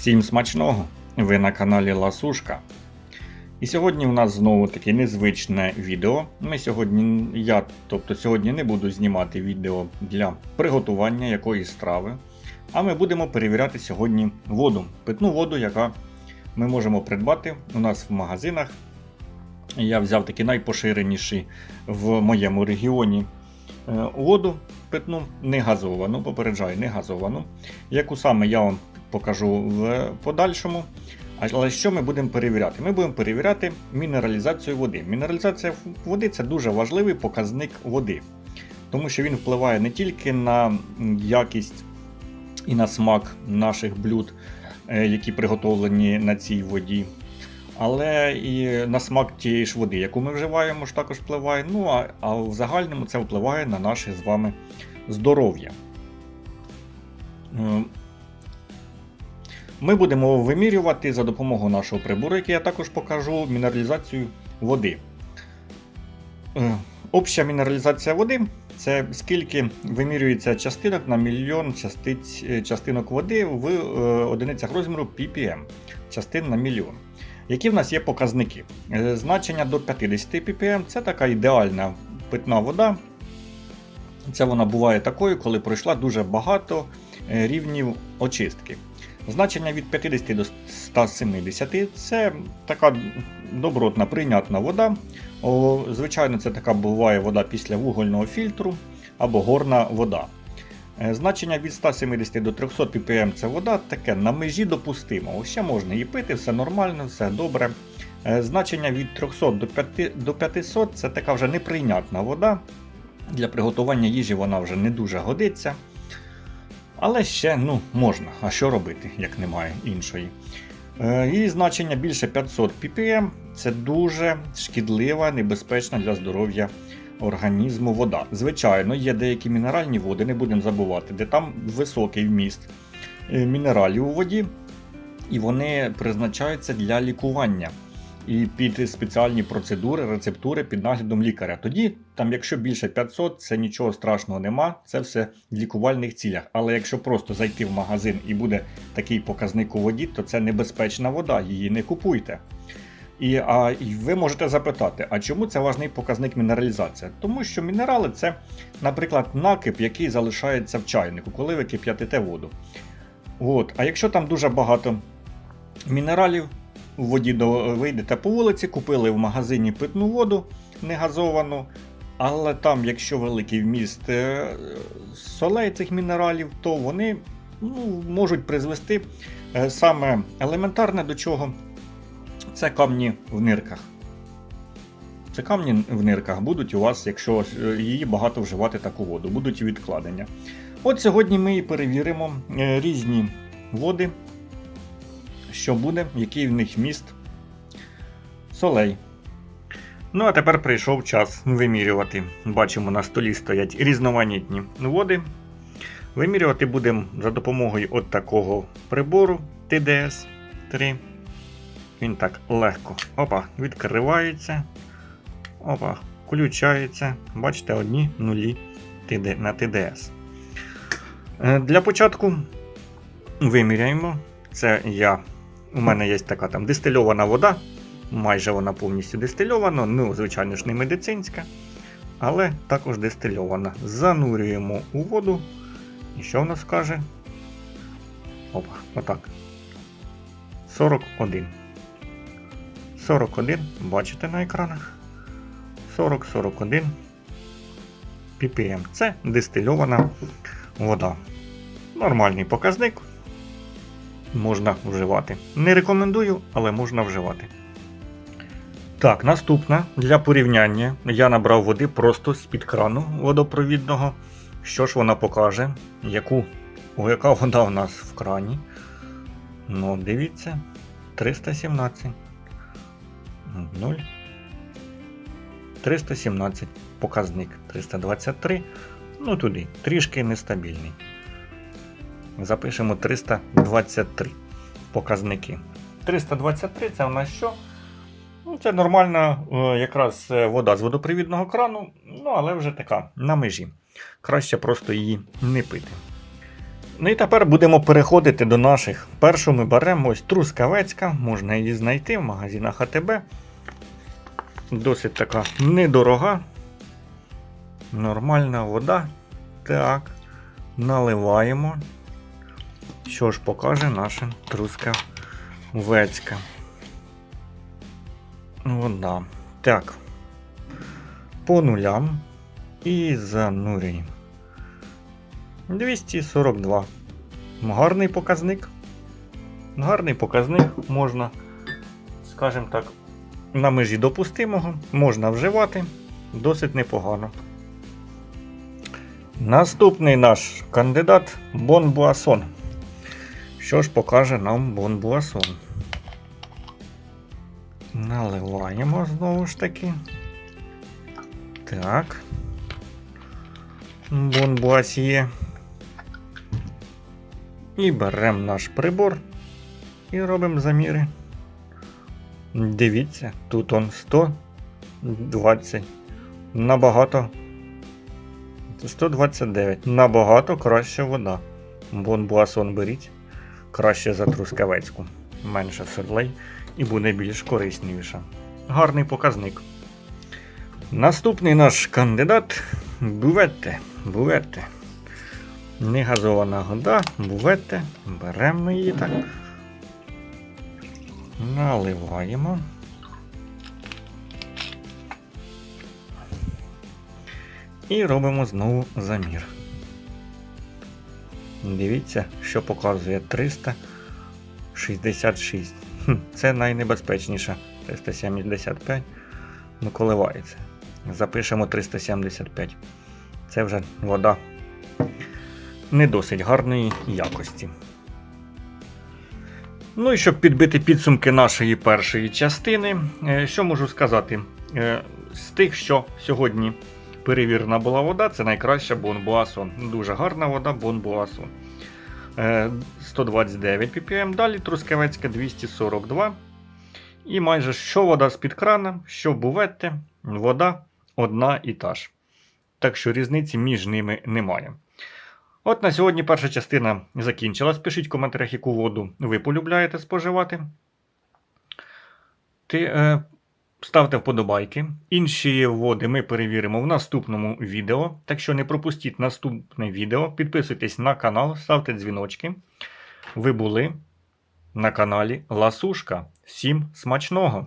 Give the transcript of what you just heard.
Всім смачного! Ви на каналі Ласушка. І сьогодні у нас знову таке незвичне відео. Ми сьогодні, я, тобто сьогодні не буду знімати відео для приготування якоїсь страви. А ми будемо перевіряти сьогодні воду, питну воду, яка ми можемо придбати у нас в магазинах. Я взяв такі найпоширеніші в моєму регіоні е, воду питну, не газовану, попереджаю, не газовану, яку саме я вам покажу в подальшому. Але що ми будемо перевіряти? Ми будемо перевіряти мінералізацію води. Мінералізація води це дуже важливий показник води, тому що він впливає не тільки на якість і на смак наших блюд, е, які приготовлені на цій воді, але і на смак тієї ж води, яку ми вживаємо, ж також впливає. Ну а, а в загальному це впливає на наше з вами здоров'я. Ми будемо вимірювати за допомогою нашого прибору, який я також покажу, мінералізацію води. Е, Обща мінералізація води це скільки вимірюється частинок на мільйон частиць, е, частинок води в е, одиницях розміру ppm, частин на мільйон. Які в нас є показники? Значення до 50 ppm це така ідеальна питна вода. Це вона буває такою, коли пройшла дуже багато рівнів очистки. Значення від 50 до 170 це така добротна прийнятна вода. Звичайно, це така буває вода після вугольного фільтру або горна вода. Е, Значення від 170 до 300 ppm це вода таке на межі допустимого. Ще можна її пити, все нормально, все добре. Е, Значення від 300 до 5 до 500 це така вже неприйнятна вода. Для приготування їжі вона вже не дуже годиться. Але ще ну, можна. А що робити, як немає іншої? Е, Її значення більше 500 ppm це дуже шкідлива, небезпечна для здоров'я організму вода. Звичайно, є деякі мінеральні води, не будемо забувати, де там високий вміст е, мінералів у воді, і вони призначаються для лікування і під спеціальні процедури, рецептури під наглядом лікаря. Тоді, там, якщо більше 500, це нічого страшного нема, це все в лікувальних цілях. Але якщо просто зайти в магазин і буде такий показник у воді, то це небезпечна вода, її не купуйте. І, а, і ви можете запитати, а чому це важний показник мінералізація? Тому що мінерали це, наприклад, накип, який залишається в чайнику, коли ви кип'ятите воду. От. А якщо там дуже багато мінералів, у воді до, вийдете по вулиці, купили в магазині питну воду негазовану, але там, якщо великий вміст е, солей цих мінералів, то вони ну, можуть призвести е, саме елементарне до чого це камні в нирках. Це камні в нирках будуть у вас, якщо е, її багато вживати таку воду, будуть відкладення. От сьогодні ми і перевіримо різні води, що буде, який в них міст солей. Ну, а тепер прийшов час вимірювати. Бачимо, на столі стоять різноманітні води. Вимірювати будемо за допомогою от такого прибору TDS 3. Він так легко опа, відкривається. Опа, включається. Бачите, одні нулі на TDS. Е, Для початку виміряємо. Це я. У мене є така там дистильована вода. Майже вона повністю дистильована. Ну, звичайно ж, не медицинська. Але також дистильована. Занурюємо у воду. І що в нас каже? Опа, отак. 41. 41, бачите на екранах. 40-41 ppm. Це дистильована вода. Нормальний показник. Можна вживати. Не рекомендую, але можна вживати. Так, наступна для порівняння. Я набрав води просто з-під крану водопровідного. Що ж вона покаже? Яку, яка вода у нас в крані? Ну, дивіться, 317. 0. 317 показник 323. Ну туди, трішки нестабільний. Запишемо 323 показники. 323 це у нас що? Ну, Це нормальна е, якраз е, вода з водопровідного крану, ну але вже така на межі. Краще просто її не пити. Ну і тепер будемо переходити до наших. Першу ми беремо ось трускавецька, можна її знайти в магазинах АТБ. Досить така недорога. Нормальна вода. Так. Наливаємо. Що ж покаже наша трускавецька. Вода. Так. По нулям. І занурюємо. 242. Гарний показник. Гарний показник можна, скажімо так, на межі допустимого, можна вживати досить непогано. Наступний наш кандидат Бонбуасон. Що ж покаже нам Бонбуасон? Наливаємо знову ж таки. Так. Бонбуасьє. І беремо наш прибор і робимо заміри. Дивіться, тут он 120. Набагато. 129. Набагато краща вода. Бонбуасон беріть. Краще за трускавецьку. Менше содлей і буде більш корисніша. Гарний показник. Наступний наш кандидат бюветте. Бюветте. Негазована вода, бюветте. Беремо її так. Наливаємо. І робимо знову замір. Дивіться, що показує 366. Хм, Це найнебезпечніше. 375. Ну, коливається. Запишемо 375. Це вже вода не досить гарної якості. Ну і щоб підбити підсумки нашої першої частини, е, що можу сказати? Е, З тих, що сьогодні перевірена була вода, це найкраща Бонбуасон. Дуже гарна вода Бонбуасон. Е, 129 ppm, далі Трускавецька 242. І майже що вода з-під крана, що буветте, вода одна і та ж. Так що різниці між ними немає. От на сьогодні перша частина закінчилась. Пишіть в коментарях, яку воду ви полюбляєте споживати. Ти, е, ставте вподобайки. Інші вводи ми перевіримо в наступному відео. Так що не пропустіть наступне відео. Підписуйтесь на канал, ставте дзвіночки. Ви були на каналі Ласушка. Всім смачного!